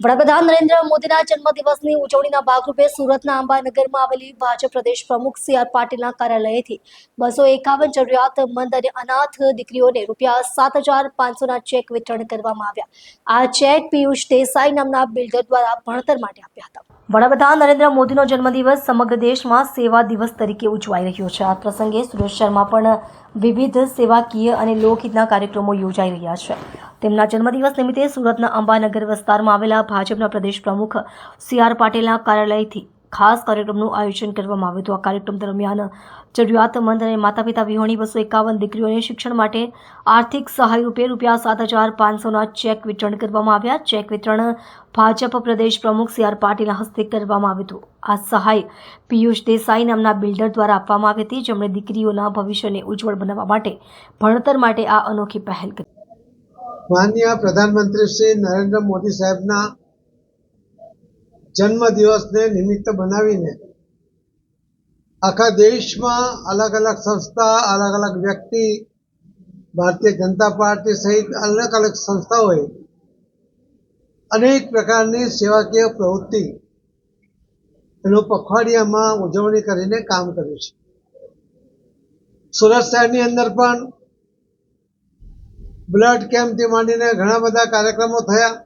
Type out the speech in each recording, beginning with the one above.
વડાપ્રધાન નરેન્દ્ર મોદીના જન્મદિવસની ઉજવણીના ભાગરૂપે સુરતના અંબાનગરમાં આવેલી ભાજપ પ્રદેશ પ્રમુખ સી આર પાટીલના કાર્યાલયથી બસો એકાવન જરૂરિયાતમંદ અને અનાથ દીકરીઓને રૂપિયા સાત હજાર પાંચસોના ચેક વિતરણ કરવામાં આવ્યા. આ ચેક પિયુષ દેસાઈ નામના બિલ્ડર દ્વારા ભણતર માટે આપ્યા હતા. વડાપ્રધાન નરેન્દ્ર મોદીનો જન્મદિવસ સમગ્ર દેશમાં સેવા દિવસ તરીકે ઉજવાઈ રહ્યો છે. આ પ્રસંગે સુરેશ શર્મા પણ વિવિધ સેવાકીય અને લોકહિતના કાર્યક્રમો યોજાઈ રહ્યા છે. તેમના જન્મદિવસ નિમિત્તે સુરતના અંબાનગર વિસ્તારમાં આવેલા ભાજપના પ્રદેશ પ્રમુખ સી આર પાટીલના કાર્યાલયથી ખાસ કાર્યક્રમનું આયોજન કરવામાં આવ્યું હતું. આ કાર્યક્રમ દરમિયાન જરૂરિયાતમંદ અને માતા પિતા વિહોણી બસો એકાવન દીકરીઓને શિક્ષણ માટે આર્થિક સહાય રૂપે રૂપિયા સાત હજાર પાંચસોના ચેક વિતરણ કરવામાં આવ્યા. ચેક વિતરણ ભાજપ પ્રદેશ પ્રમુખ સી આર પાટીલના હસ્તે કરવામાં આવ્યું હતું. આ સહાય પિયુષ દેસાઈ નામના બિલ્ડર દ્વારા આપવામાં આવી હતી. જેમણે દીકરીઓના ભવિષ્યને ઉજ્જવળ બનાવવા માટે ભણતર માટે આ અનોખી પહેલ કરી. માનનીય પ્રધાનમંત્રી શ્રી નરેન્દ્ર મોદી સાહેબના જન્મ દિવસને નિમિત્ત બનાવીને આખા દેશમાં અલગ અલગ સંસ્થા, અલગ અલગ વ્યક્તિ, ભારતીય જનતા પાર્ટી સહિત અલગ અલગ સંસ્થાઓએ અનેક પ્રકારની સેવાકીય પ્રવૃત્તિ એનું પખવાડિયામાં ઉજવણી કરીને કામ કર્યું છે. સુરત શહેરની અંદર પણ બ્લડ કેમ્પથી માંડીને ઘણા બધા કાર્યક્રમો થયા.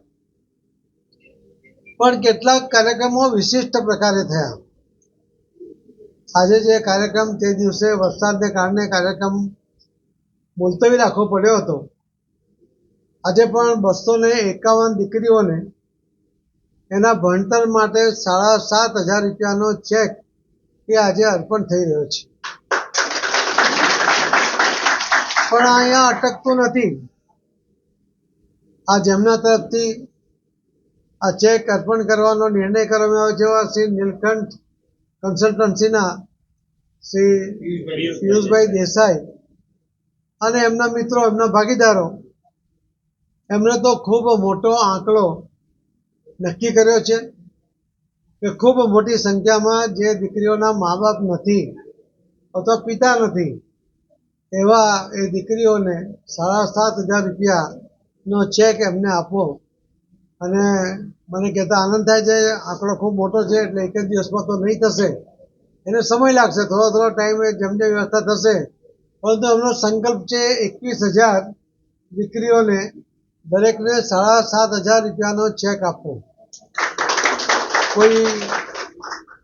પણ કેટલાક કાર્યક્રમો વિશિષ્ટ પ્રકારે થયા. આજે જે કાર્યક્રમ તે દિવસે વરસાદને કારણે કાર્યક્રમ મુલતવી રાખવો પડ્યો હતો. આજે પણ બસો ને એકાવન દીકરીઓને એના ભણતર માટે સાડા સાત હજાર રૂપિયાનો ચેક એ આજે અર્પણ થઈ રહ્યો છે. પણ અહીંયા અટકતું નથી. આ જેમના તરફથી આ ચેક અર્પણ કરવાનો નિર્ણય કરવામાં આવ્યો છે શ્રી નીલકંઠ કન્સલ્ટન્સીના શ્રી પિયુષભાઈ દેસાઈ અને એમના મિત્રો, એમના ભાગીદારો. એમણે તો ખૂબ મોટો આંકડો નક્કી કર્યો છે કે ખૂબ મોટી સંખ્યામાં જે દીકરીઓના મા બાપ નથી, અથવા પિતા નથી એવા એ દીકરીઓને સાડા સાત હજાર રૂપિયાનો ચેક એમને આપવો અને મને કહેતા, આનંદ થાય છે, આંકડો ખૂબ મોટો છે, એટલે એક જ દિવસમાં તો નહીં થશે. એને સમય લાગશે, થોડો થોડો ટાઈમે જેમ જેમ વ્યવસ્થા થશે. પરંતુ એમનો સંકલ્પ છે એકવીસ હજાર દીકરીઓને દરેકને સાડા સાત હજાર રૂપિયાનો ચેક આપવો. કોઈ